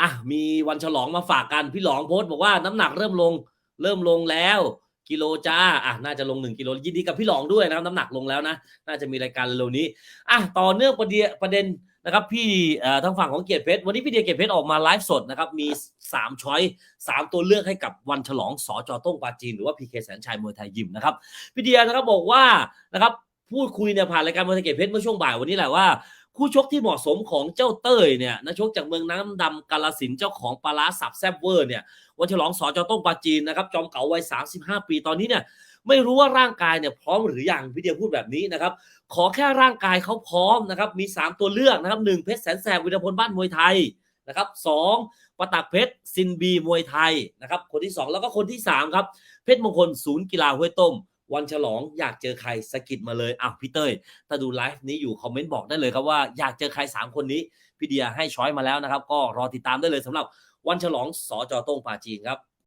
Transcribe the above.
อะมีวันฉลองมาฝากกันพี่หลองโพสต์บอกว่าน้ำหนักเริ่มลงเริ่มลงแล้ว กิโลจ้าอะน่าจะลงหนึ่งกิโลยินดีกับพี่หลองด้วยนะครับน้ำหนักลงแล้วนะ น่าจะมีรายการเร็วนี้อะต่อเนื่องประเด็นประเด็นนะครับพี่เอ่อทางฝั่งของเกียรติเพชรวันนี้พี่เดียเกียรติเพชรออกมาไลฟ์สดนะครับมี3ช้อยสามตัวเลือกให้กับวันฉลองสจต้งปาจีนหรือว่าพีเคแสนชัยมวยไทยยิมนะครับพี่เดียนะครับบอกว่านะครับพูดคุยเนี่ยผ่านรายการมวยไทยเกียรติเพชรเมื่อช่วงบ่ายวันนี้แหละว่า คู่ชกที่เหมาะสมของเจ้าเต้ยเนี่ยนักชกจากเมืองน้ำดำกาลสินเจ้าของปลาร้าสับแซบเวอร์เนี่ยวันฉลองสจต้งปาจีนนะครับจอมเก่าวัย 35 ปีตอนนี้เนี่ยไม่รู้ว่าร่างกายเนี่ยพร้อมหรือยังพี่เดียพูดแบบนี้นะครับ ขอแค่ร่างกายเขาพร้อมนะครับมี 3 ตัวเลือกนะครับหนึ่งเพชรแสนแสบวิรพลบ้านมวยไทยนะครับสองประตักเพชรซินบีมวยไทยนะครับคนที่ 2 แล้วก็คนที่3ครับเพชรมงคลศูนย์กีฬาห้วยต้ม วันฉลองอยากเจอใครสะกิดมาเลยอ้าวพี่เต้ยถ้าดูไลฟ์นี้อยู่คอมเมนต์บอกได้เลยครับว่าอยากเจอใคร 3 คนนี้พี่เดียให้ช้อยมาแล้วนะครับ ก็รอติดตามได้เลยสำหรับวันฉลองสจอต้งปาจีนครับ